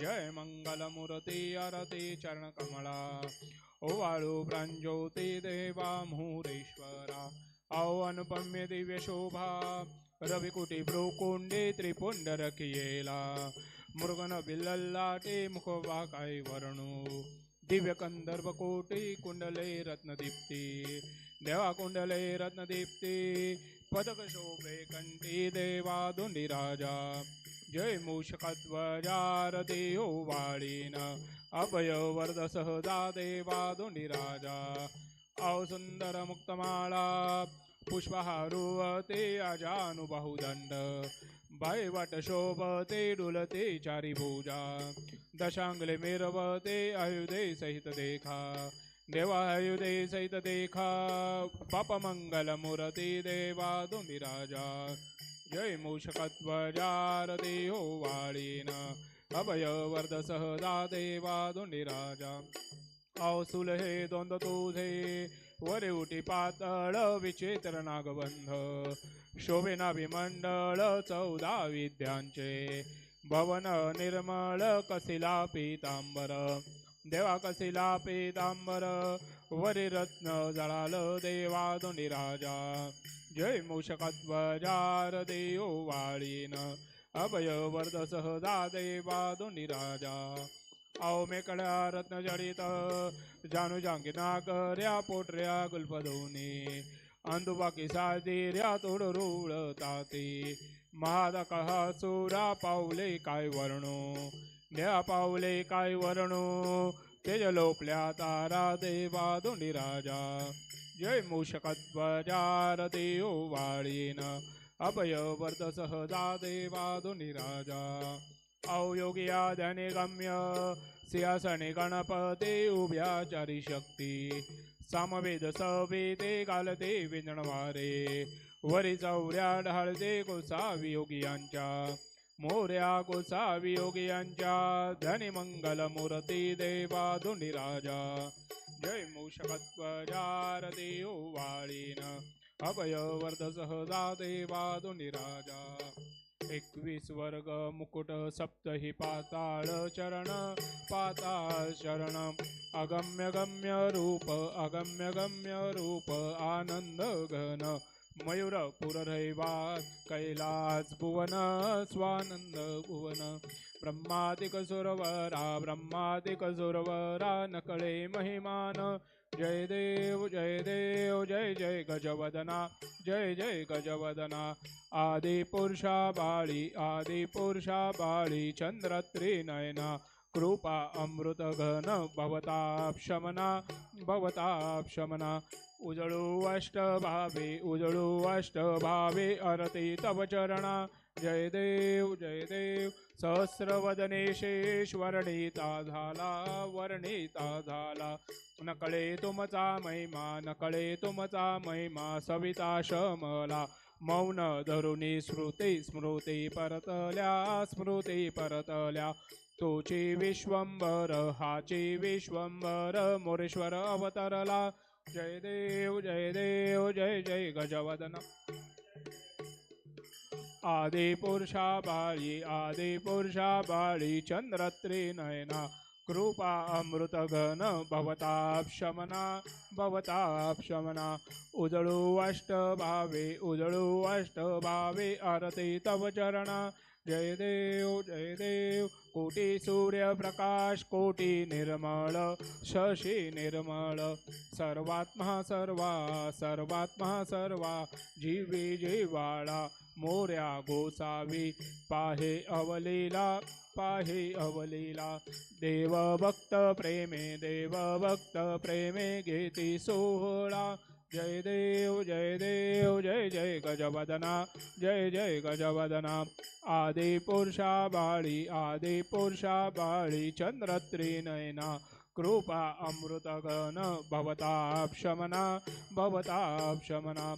जय मंगलमूर्ती आरती चरणकमला। ओवाळू प्रांजोती देवा मुहुरेश्वरा। आओ अनुपम्य दिव्य शोभा। रविकुटी भ्रुकुंडी त्रिपुंडरकियेला मृगन बिल्लल्लाटे मुखवा काय वर्णू। दिव्य कंदर्भ कोटी कुंडले रत्नदीप्ती। देवा कुंडले रत्नदीप्ती। पदक शोभे कंठी देवा दोंडी राजा। जय मूषकध्वजारते वाळीन अभय वरद सहजा देवा दोंडी राजा। सुंदर मुक्तमाळा पुष्पहारुवते अजानुबाहुदंड बायवाट शोभते डुलते चारी भुजा दशांगले मिरवते आयुधे सहित देखा। देवा आयुधे सहित देखा। पाप मंगल देवा दोन्ही राजा। जय मूषकध्वजार देहो वाळीन. अभय वरद सहदा देवा दोन्ही राजा. हे द्वंद तुझे वरे उटी पातळ विचित्र नागबंध. शोभेनाभिमंडळ चौदा विद्यांचे. भवन निर्मळ कसिला पीतांबर. देवा कसिला पीतांबर वरी रत्न जळाल देवा दोन्ही जय मूषकध्वजार देव वाळीन. अभय वरद सहजा देवा दोन्ही राजा आओ मेकड्या रत्न जडित जानू जांगिना कर्या पोटऱ्या गुलपदोनी अंदुबाकी सादिर्या तोड रुळ ताती महादकः सुरा पावले काय वर्णो? द्या पावले काय वर्णो? तेज लोपल्या तारा देवा दोन्ही राजा जय मूषकध्वजार देव वाळीन अभय सहजा देवा दोन्ही राजा अवयोगिया ध्याने गम्य सिंहासने गणपती उभ्या शक्ती सामवेद सवेदे गालते विंजणवारे वरी चौऱ्या ढाळते गोसावी योगियांच्या। मोऱ्या गोसावी योगियांच्या। धनी मंगल मूर्ती देवा राजा जय मूषकत्वजार देव वाळीन अभय वर्ध सहजा देवा राजा एकवीस वर्ग मुकुट सप्तही पाताळ चरण. पाताळ चरण. अगम्य गम्य रूप अगम्य गम्य रूप आनंद घन मयूर पुररैवा कैलास भुवन स्वानंद भुवन। ब्रह्मादिक सुरवरा ब्रह्मादिक सुरवरा नकळे महिमान। जय देव जय देव जय जय गजवदना जय जय गजवदना। आदि पुरुषा बाळी आदि पुरुषा बाळी चंद्र त्रिनयना। कृपा अमृत घन भवताप शमना भवताप शमना। उजळू अष्ट भावे उजळू अष्ट भावे अरते तव चरणा। जय देव जय देव। सहस्रवदने शेषवर्णिता झाला वर्णिता झाला। नकळे तुमचा महिमा नकळे तुमचा महिमा सविता शमला। मौन धरुणी स्मृती स्मृती परतल्या स्मृती परतल्या। तोची विश्वंबर हाची विश्वंबर मोरेश्वर अवतरला। जय देव जय देव जय जय गजवदन। आदि पुरुषा बाळी आदि पुरुषा बाळी चंद्र कृपा अमृत घन भवताप शमना भवताप शमना। उजळू अष्ट भावे उजळू अष्ट भावे आरती तव चरणा। जय देव जय देव. कोटी सूर्य प्रकाश कोटी निर्मळ. शशी निर्मळ. सर्वात्मा सर्वा सर्वात्मा सर्वा. जीवी जीवाळा मोऱ्या गोसावी. पाहे अवलीला पाहे अवलीला. देव भक्त प्रेमे देव भक्त प्रेमे घेती सोहळा. जय देव जय देव जय जय गजवदना जय जय गजवदना। आदि पुरुषा बाळी आदि पुरुषा बाळी चंद्रत्रिनयना कृपा अमृत घन भवताप शमना भवताप शमना।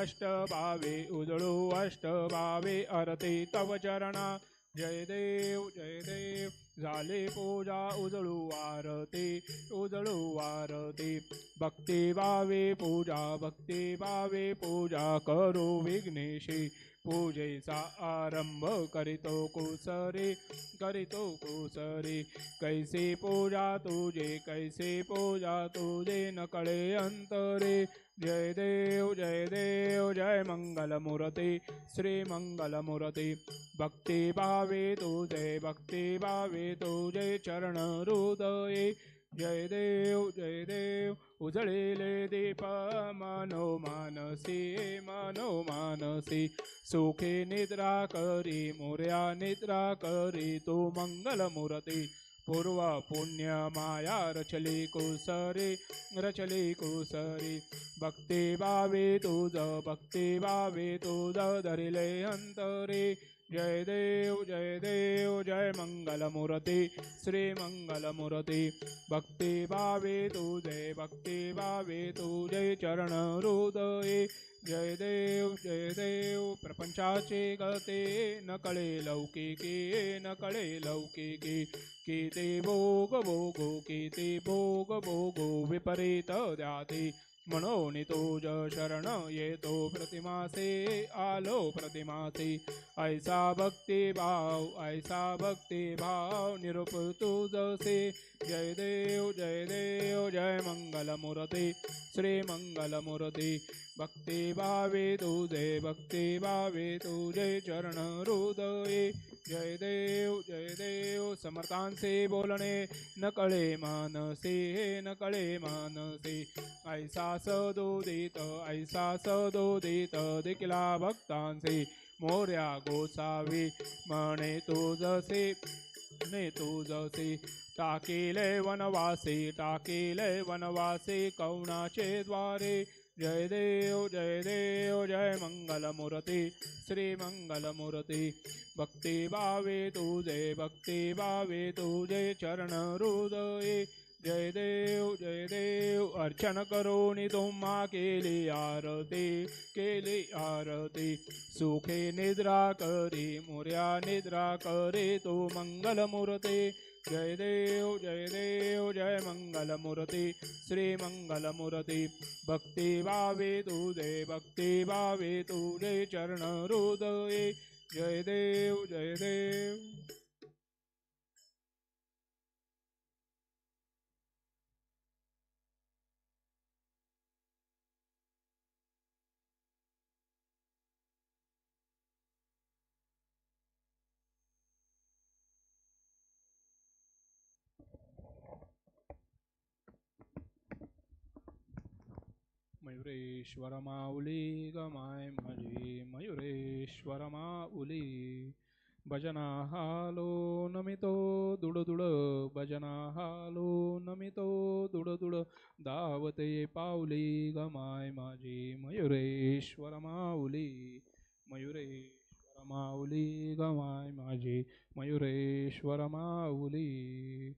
अष्ट भावे उजळो अष्ट भावे अरते तव चरणा। जय देव जय देव। झाले पूजा उजळू वारते उजळू वारते भक्ती भावे पूजा भक्ती भावे पूजा करो विघ्नेशी. पूजेचा आरंभ करीतो कुसरे करीतो कुसरे. कैसे पूजा तुझे कैसे पूजा तुझे नकळे अंतरे. जय देव जय देव जय मंगलमूर्ती श्री मंगलमूर्ती भक्ती भावे तुझे भक्ती भावे तुझे चरण हृदये. जय देव जय देव उजळेले दीप मनो मानसी मनो मानसी. सुखे निद्रा करी मोर्या निद्रा करी तू मंगलमूर्ती पूर्व पुण्य माया रचली कुसरी रचली कुसरी. भक्ती भावे तुझ भक्ती भावे तुझ धरिले अंतरे. जय देव जय देव जय मंगलमूर्ती श्री मंगलमूर्ती। भक्ती भावे जय भक्ती भावे तुझे चरण हृदये जय देव जय देव प्रपंचाचे गते न कळे लौकिके न कळे लौकिकी। किती भोग भोगो किती भोग भोगो विपरीत द्याती म्हणून तुझ शरण येतो प्रतिमासे आलो प्रतिमासे। ऐसा भक्ती भाव ऐसा भक्ती भाव निरूप तुझसे जय देव जय देव जय मंगलमूर्ती श्रीमंगलमूर्ती भक्ती भावे तुझे भक्ती भावे तुझे चरण हृदये। जय देव जय देव समर्थांचे बोलणे न कळे मानसे न कळे मानसे। ऐसा सदोदित ऐसा सदोदित देखिला भक्तांचे मोर्या गोसावी म्हणे तुझसे ने तुझसे टाकेले वनवासी टाकेले वनवासी कौणाचे द्वारे। जय देव जय देव जय मंगलमूर्ती श्री भक्ती भावे तुझे भक्ती भावे तुझे चरण हृदये। जय देव जय देव अर्चन करोनी तुम्हा केली आरती केली आरती। सुखे निद्रा करी मोर्या निद्रा करे तो मंगलमूर्ती। जय देव जय देव जय मंगलमूर्ती श्री मंगलमूर्ती। भक्ती भावे तुझे भक्ती भावे तुझे चरण हृदये जय देव जय देव। मयुरेश्वर माऊली गमाय माझी मयुरेश्वर माऊली. भजना हालो नमितो दुड दुड भजना हालो नमितो दुड दुड दावते पावली गमाय माझी मयुरेश्वर माऊली. मयुरेश्वर माऊली गमाय माझी मयुरेश्वर माऊली.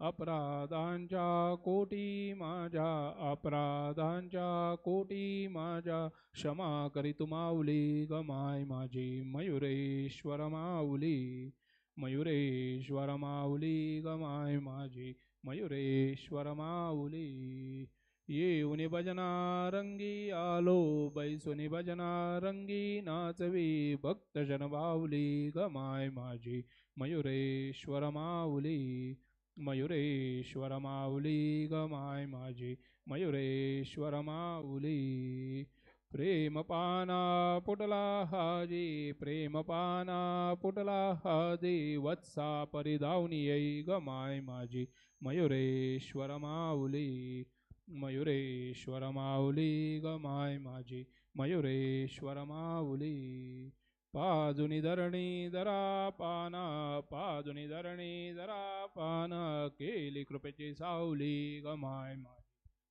अपराधांच्या कोटी माझ्या अपराधांच्या कोटी माझ्या. क्षमा करीतु माऊली गमाय माझी. मयुरेश्वर माऊली मयुरेश्वर माऊली गमाय माझी. मयुरेश्वर माऊली. येऊन भजना रंगी आलो बैसुनी भजना रंगी नाचवी. भक्तजन बावली गमाय माझी. मयुरेश्वर माऊली. मयुरेश्वर माऊली माय माझी. मयुरेश्वर माऊली प्रेम पाना पुटला हाजी प्रेम पाना पुटला हाजी वत्सा परिधावनी येई माय माझी. मयुरेश्वर माऊली मयुरेश्वर माऊली माय माझी. मयुरेश्वर माऊली पाजुनी धरणी धरा पाना पाजुनी धरणी धरा पाना केली कृपेची सावली गमाय माय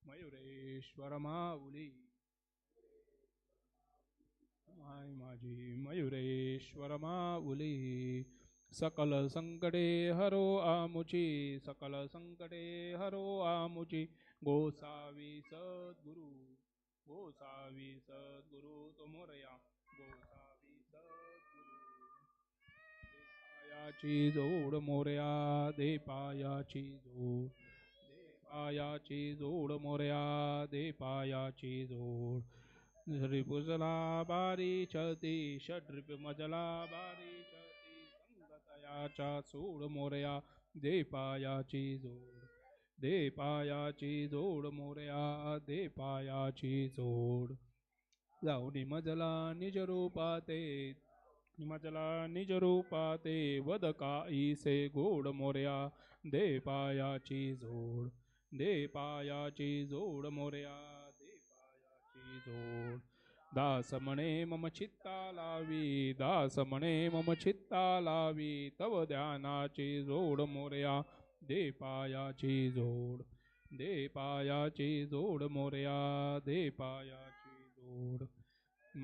मयुरेश्वर माऊली. माय माझी मयुरेश्वर माऊली सकल संकटे हरो आमुची सकल संकटे हरो आमुची गोसावी सद्गुरु गोसावी सद्गुरु तो गोसा देपायाची जोड दे देपायाची जोड. देपायाची जोड दे देपायाची जोड. रिपुजला बारी चलती षड्रिप मजला बारी चलती संगतयाच्या चूड मोर्या दे पायाची जोड. दे पायाची जोड मोर्या दे पायाची जोड. जाऊनी मजला निज रूपाते मजला निज रूपाते वद काईसे गोड मोर्या दे पायाची जोड दे पायाची जोड मोर्या दे पायाची जोड. दास म्हणे मम चित्ता लावी दास म्हणे मम चित्ता लावी तव ध्यानाची जोड मोर्या दे पायाची जोड दे पायाची जोड मोर्या दे पायाची जोड.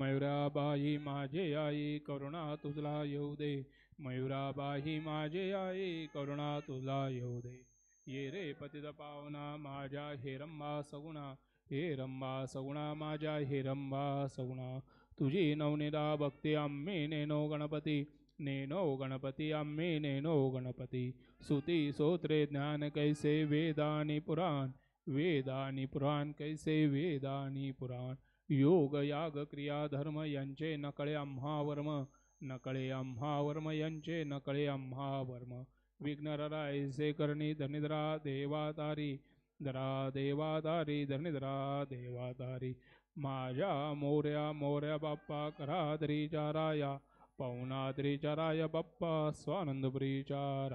मयुराबाई माझे आई, करुणा तुझला येऊ दे. मयुराबाई माझे आई, करुणा तुझला येऊ दे. ये रे पतित पावना माझ्या, हे रंबा सगुणा. हे रंबा सगुणा माझ्या, हे रंबा सगुणा. तुझी नवनिदा भक्ती आम्ही, नेनो गणपती. नेनो गणपती आम्ही, नेनो गणपती. सुती सोत्रे ज्ञान कैसे वेदानी पुराण. वेदानी पुराण कैसे वेदानी पुराण. योग याग क्रिया धर्म यांचे नकळे आम्हा वर्म नकळे आम्हा वर्म यांचे नकळे आम्हा वर्म विघ्नरायसे करणी धनिद्रा देवातारी दरा देवातारी धनिद्रा देवातारी माझ्या मोर्या मोर्या बाप्पा करादरीच्या राया पवनाद्रीच्या राया बाप्पा स्वानंदपुरीच्या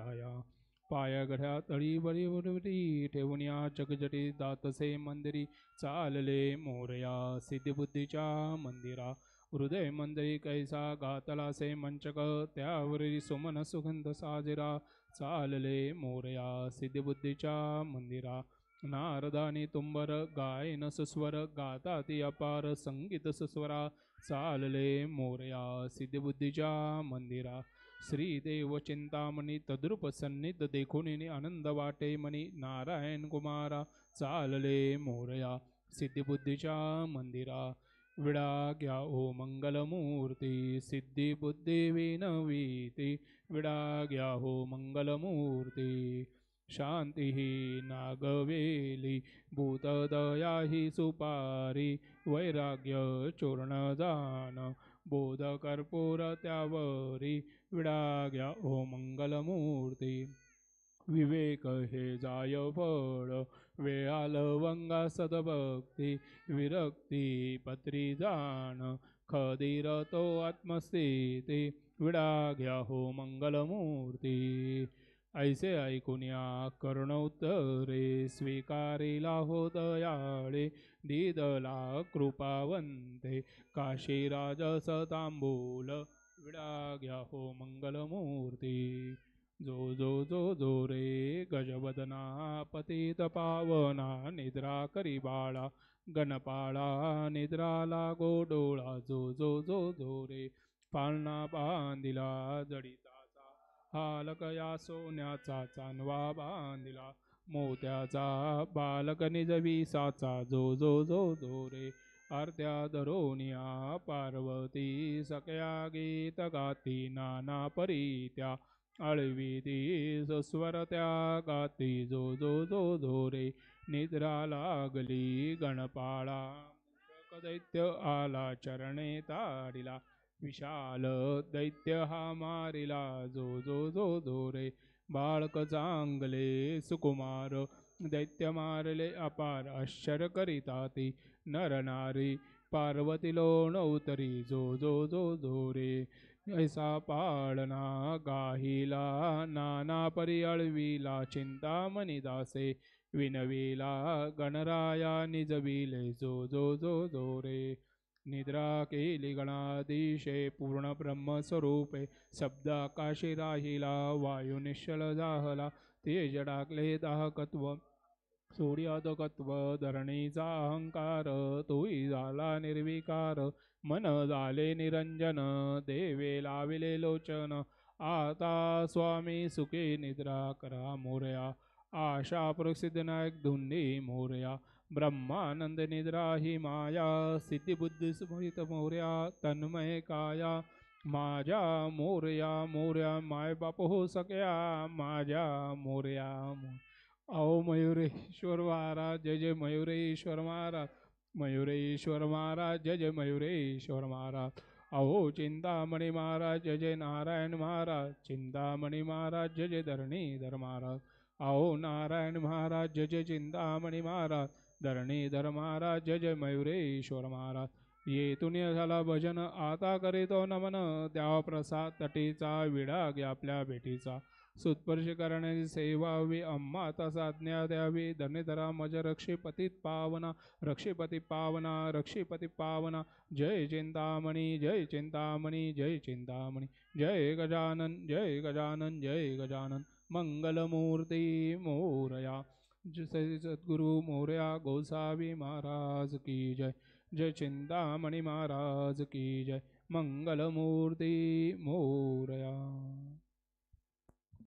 राया पाया गढ्या तळी बळी बळी ठेवून जगजटी दातसे मंदिरी चालले मोरया सिद्धबुद्धीच्या मंदिरा. हृदय मंदिरी कैसा गातला से मंचक त्यावरी सुमन सुगंध साजिरा. चालले मोरया सिद्धबुद्धीच्या मंदिरा. नारदानी तुंबर गायन सुस्वर गाता ती अपार संगीत सुस्वरा. चालले मोरया सिद्धबुद्धीच्या मंदिरा. श्रीदेव चिंतामणी तद्रुप सन्निध देखुनी आनंद वाटे मनी नारायण कुमारा चालले मोरया सिद्धिबुद्धीच्या मंदिरा। विडा घ्या ओ मंगलमूर्ती सिद्धिबुद्धी विनवीती। विडा घ्या हो मंगलमूर्ती शांती नागवेली। भूतदया ही सुपारी वैराग्य चूर्ण जान बोध कर्पूर त्यावरी विडाग्या ओ मंगलमूर्ती विवेक हे जाय फळ वेळाल वंगा सदभक्ती विरक्ती पत्री जाण खदीर तो आत्मस्थिती विडा घ्या हो मंगलमूर्ती ऐसे ऐकुनिया करुणोत्तरे स्वीकारिला हो दयाळे दिदला कृपावंते काशीराज सतांबूल विडा घ्या हो मंगलमूर्ती। जो जो जो जो रे गजवदना पतित पावना निद्रा करी बाळा गणपाळा निद्रा लागो डोळा। जो जो जो जो रे पाळणा बांधिला जडिता हालक या सोन्याचा चांदवा बांधिला. मोत्याचा बालक निजविसाचा जो जो जो जो रे. आरत्या धरोनिया पार्वती सकया गीत गाती नाना परीत्या आळवीती सस्वर त्या गाती जो जो जो जो रे. निद्रा लागली गणपाळा. दैत्य आला चरणे ताडिला विशाल दैत्य हा मारिला जो जो जो जो रे. बाळक चांगले सुकुमार दैत्य मारले अपार आश्चर्य करिता ती. नर नारी पार्वती लोण उतरी जो जो जो जो रे. ऐसा पाळना गाहिला नाना परी अळविला चिंतामणी दासे. विनविला गणराया निजविले जो जो जो जो रे. निद्रा केली गणादिशे पूर्ण ब्रह्मस्वरूपे. शब्द आकाशी राहिला वायू निश्चल जाहला तेज डाकले दाहकत्व. सूर्यादकत्व धरणीचा अहंकार तोही झाला निर्विकार. मन झाले निरंजन देवे लाविले लोचन. आता स्वामी सुखे निद्रा करा मोरया. आशा प्रसिद्ध नायक धुंडी मोरया. ब्रह्मानंद निद्रा ही माया सिद्धिबुद्धी स्मृत मोर्या तन्मय काया। माझ्या मोर्या मोर्या माय बाप हो सक्या माझ्या मोर्या अहो मयुरेश्वर महाराज जय जय मयुरेश्वर महाराज मयुरेश्वर महाराज जय जय मयुरेश्वर महाराज। अहो चिंतामणी महाराज जय जय नारायण महाराज चिंतामणी महाराज जय जय धरणीधर महाराज। अहो नारायण महाराज जय जय चिंतामणी महाराज धरणीधर महाराज जय जय मयुरेश्वर महाराज. येतून झाला भजन आता करीतो नमन. द्यावा प्रसाद तटीचा विडा आपल्या भेटीचा. सुत्पर्श करण्याची सेवा हवी अम्मा तसाज्ञा द्यावी. धनेधरा मज रक्षीपतीत पावना रक्षीपती पावना रक्षीपती पावना. जय चिंतामणी जय चिंतामणी जय चिंतामणी. जय गजानन जय गजानन जय गजानन. मंगलमूर्ती मोरया. जय सद्गुरु मोर्या गोसावी महाराज की जय. जय चिंतामणी महाराज की जय. मंगलमूर्ती मोरया.